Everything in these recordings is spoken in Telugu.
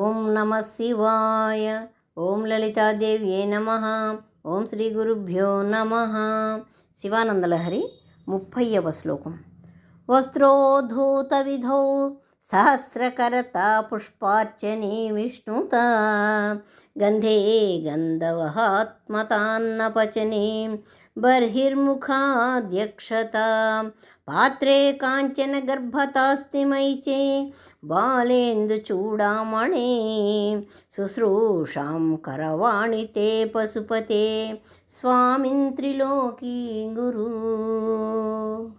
ఓం నమ శివాయ. ఓం లలితాదేవ్యే నమ. ఓం శ్రీ గురుభ్యో నమ. శివానందలహరి ముప్పయ్యవ శ్లోకం. వస్త్రోధూత విధౌ సహస్రకరత పుష్పార్చనే విష్ణుత. గంధే గంధవహాత్మతాన్నపచనే బర్హిర్ముఖాధ్యక్షత పాత్రే కాంచన గర్భతాస్తిమైచే బాలేందు చూడామణే. శుశ్రూషాం కరవాణి తే పశుపతే. స్వామింత్రిలోకి గురు.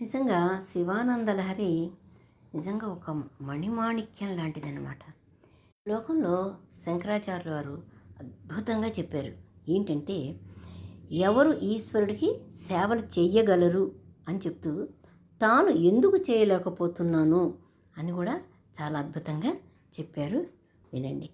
నిజంగా శివానందలహరి నిజంగా ఒక మణిమాణిక్యం లాంటిదన్నమాట. లోకంలో శంకరాచార్యులు వారు అద్భుతంగా చెప్పారు. ఏంటంటే ఎవరు ఈశ్వరుడికి సేవలు చెయ్యగలరు అని చెప్తూ తాను ఎందుకు చేయలేకపోతున్నాను అని కూడా చాలా అద్భుతంగా చెప్పారు వినండి.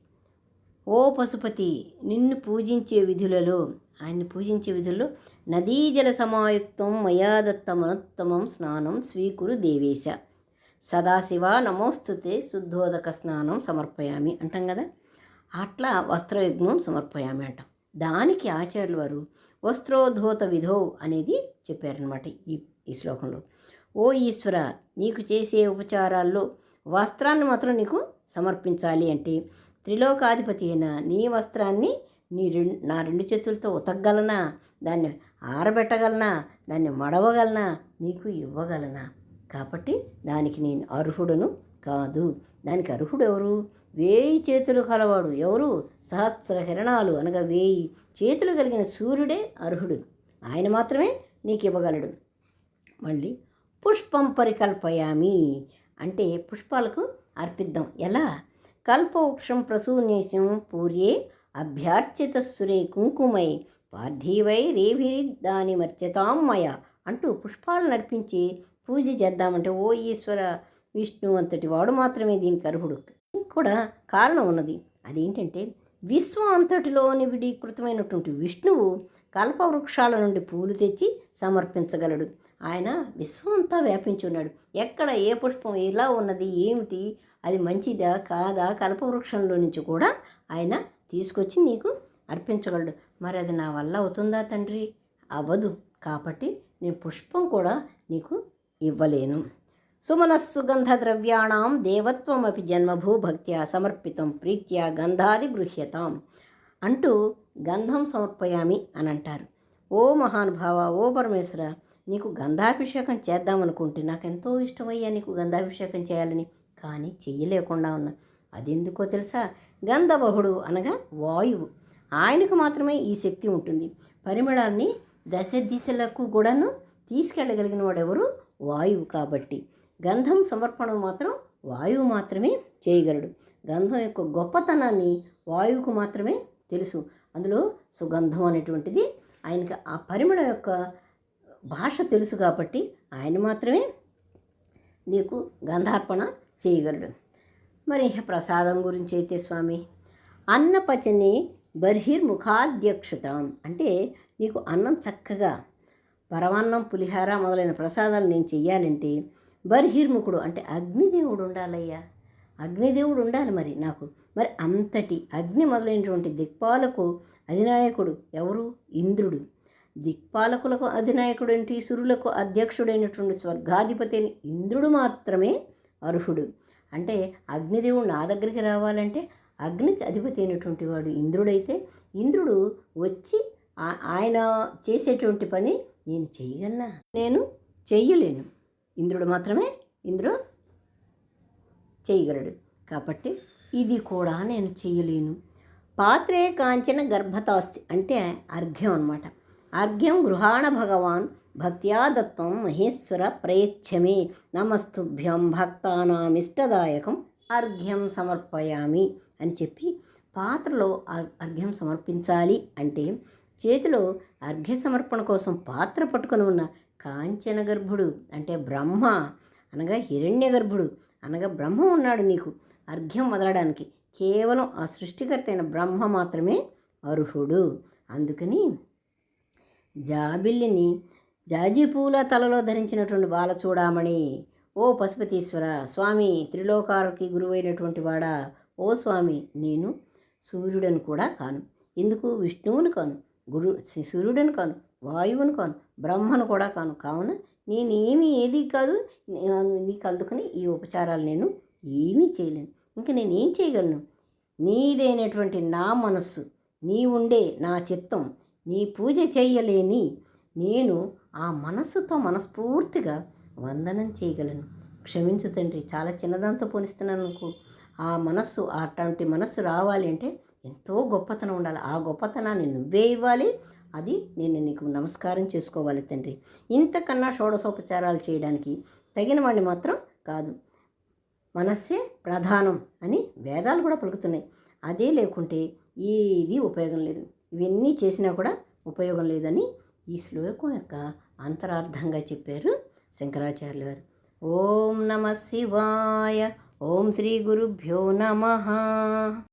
ఓ పశుపతి నిన్ను పూజించే విధులలో ఆయన్ని పూజించే విధుల్లో నదీజల సమాయుక్తం మయాదత్తమనోత్తమం స్నానం స్వీకురు దేవేశ. సదాశివ నమోస్తుతే శుద్ధోదక స్నానం సమర్పయామి అంటాం కదా? అట్లా వస్త్రయుగ్మం సమర్పయామి అంటాం. దానికి ఆచార్యుల వారు వస్త్రోధోత విధో అనేది చెప్పారనమాట ఈ ఈ శ్లోకంలో. ఓ ఈశ్వర నీకు చేసే ఉపచారాల్లో వస్త్రాన్ని మాత్రం నీకు సమర్పించాలి అంటే త్రిలోకాధిపతి అయిన నీ వస్త్రాన్ని నీ రెండు నా రెండు చేతులతో ఉతకగలనా? దాన్ని ఆరబెట్టగలనా? దాన్ని మడవగలనా? నీకు ఇవ్వగలనా? కాబట్టి దానికి నేను అర్హుడను కాదు. దానికి అర్హుడు ఎవరు వేయి చేతులు కలవాడు ఎవరు? సహస్ర కిరణాలు అనగా వేయి చేతులు కలిగిన సూర్యుడే అర్హుడు. ఆయన మాత్రమే నీకు ఇవ్వగలడు మళ్ళీ పుష్పం పరికల్పయామి అంటే పుష్పాలకు అర్పిద్దాం. ఎలా? కల్పవృక్షం ప్రసూనేశం పూర్యే అభ్యర్చిత సురే కుంకుమై పార్థీవై రేభిరి దాని మర్చతాం మయ అంటూ పుష్పాలను అర్పించి పూజ చేద్దామంటే ఓ ఈశ్వర విష్ణు అంతటి వాడు మాత్రమే దీనికి అర్హుడు. కూడా కారణం ఉన్నది. అదేంటంటే విశ్వం అంతటిలోని విడీకృతమైనటువంటి విష్ణువు కల్పవృక్షాల నుండి పూలు తెచ్చి సమర్పించగలడు. ఆయన విశ్వం అంతా వ్యాపించి ఉన్నాడు. ఎక్కడ ఏ పుష్పం ఎలా ఉన్నది ఏమిటి అది మంచిదా కాదా కల్పవృక్షంలో నుంచి కూడా ఆయన తీసుకొచ్చి నీకు అర్పించగలడు. మరి అది నా వల్ల అవుతుందా తండ్రి? అవ్వదు కాబట్టి నేను పుష్పం కూడా నీకు ఇవ్వలేను. సుమనస్సు గంధద్రవ్యాణం దేవత్వమపి జన్మభూ భక్త్యా సమర్పితం ప్రీత్యా గంధాది గృహ్యతాం అంటూ గంధం సమర్పయామి అని అంటారు. ఓ మహానుభావ ఓ పరమేశ్వర నీకు గంధాభిషేకం చేద్దామనుకుంటే నాకు ఎంతో ఇష్టమయ్యా నీకు గంధాభిషేకం చేయాలని. కానీ చెయ్యలేకుండా ఉన్నా. అదెందుకో తెలుసా? గంధవహుడు అనగా వాయువు. ఆయనకు మాత్రమే ఈ శక్తి ఉంటుంది. పరిమళాన్ని దశ దిశలకు కూడాను తీసుకెళ్ళగలిగిన వాడెవరు వాయువు కాబట్టి. గంధం సమర్పణ మాత్రం వాయువు మాత్రమే చేయగలడు. గంధం యొక్క గొప్పతనాన్ని వాయువుకు మాత్రమే తెలుసు. అందులో సుగంధం అనేటువంటిది ఆయనకి ఆ పరిమళం యొక్క భాష తెలుసు కాబట్టి ఆయన మాత్రమే నీకు గంధార్పణ చేయగలడు. మరి ప్రసాదం గురించి అయితే స్వామి అన్నపచని బర్హిర్ముఖాధ్యక్షతం అంటే నీకు అన్నం చక్కగా పరమాన్నం పులిహార మొదలైన ప్రసాదాలు నేను చెయ్యాలంటే బర్హిర్ముఖుడు అంటే అగ్నిదేవుడు ఉండాలయ్యా. అగ్నిదేవుడు ఉండాలి మరి నాకు. మరి అంతటి అగ్ని మొదలైనటువంటి దిక్పాలకు అధినాయకుడు ఎవరు? ఇంద్రుడు. దిక్పాలకులకు అధినాయకుడు ఏంటి సురులకు అధ్యక్షుడైనటువంటి స్వర్గాధిపతి ఇంద్రుడు మాత్రమే అర్హుడు. అంటే అగ్నిదేవుడు నా దగ్గరికి రావాలంటే అగ్నికి అధిపతి అయినటువంటి వాడు ఇంద్రుడైతే ఇంద్రుడు వచ్చి ఆయన చేసేటువంటి పని నేను చేయగలనా నేను చెయ్యలేను. ఇంద్రుడు మాత్రమే ఇంద్రుడు చేయగలడు. కాబట్టి ఇది కూడా నేను చేయలేను. పాత్రే కాంచన గర్భతాస్తి అంటే అర్ఘ్యం అనమాట అర్ఘ్యం గృహాణ భగవాన్ భక్త్యా దత్తం మహేశ్వర ప్రయచ్చమే నమస్తుభ్యం భక్తానామిష్టదాయకం అర్ఘ్యం సమర్పయామి అని చెప్పి పాత్రలో అర్- అర్ఘ్యం సమర్పించాలి అంటే చేతిలో అర్ఘ్య సమర్పణ కోసం పాత్ర పట్టుకొని ఉన్న కాంచన గర్భుడు అంటే బ్రహ్మ అనగా హిరణ్య గర్భుడు అనగా బ్రహ్మ ఉన్నాడు నీకు. అర్ఘ్యం వదలడానికి కేవలం ఆ సృష్టికర్త అయిన బ్రహ్మ మాత్రమే అర్హుడు. అందుకని జాబిల్లిని జాజి పూల తలలో ధరించినటువంటి బాలచూడామణి ఓ పశుపతీశ్వర స్వామి త్రిలోకాలకి గురువైనటువంటి వాడా? ఓ స్వామి నేను సూర్యుడని కూడా కాను. ఎందుకు విష్ణువుని కాను. గురు సూర్యుడిని కాను వాయువుని కాను బ్రహ్మను కూడా కాను. కావున నేనేమి ఏది కాదు నీకు అందుకని ఈ ఉపచారాలు నేను ఏమీ చేయలేను. ఇంకా నేను ఏం చేయగలను? నీదైనటువంటి నా మనస్సు నీ ఉండే నా చిత్తం నీ పూజ చేయలేని నేను ఆ మనస్సుతో మనస్ఫూర్తిగా వందనం చేయగలను. క్షమించు తండ్రి చాలా చిన్నదాంతో పోనిస్తున్నాను అనుకో ఆ మనస్సు అటువంటి మనస్సు రావాలి అంటే ఎంతో గొప్పతనం ఉండాలి. ఆ గొప్పతనాన్ని నువ్వే ఇవ్వాలి. అది నేను నీకు నమస్కారం చేసుకోవాలి తండ్రి. ఇంతకన్నా షోడశోపచారాలు చేయడానికి తగిన వాడిని మాత్రం కాదు. మనస్సే ప్రధానం అని వేదాలు కూడా పలుకుతున్నాయి. అదే లేకుంటే ఏది ఉపయోగం లేదు. ఇవన్నీ చేసినా కూడా ఉపయోగం లేదని ఈ శ్లోకం యొక్క అంతరార్థంగా చెప్పారు శంకరాచార్యులు గారు. ఓం నమ శివాయ. ఓం శ్రీ గురుభ్యో నమ.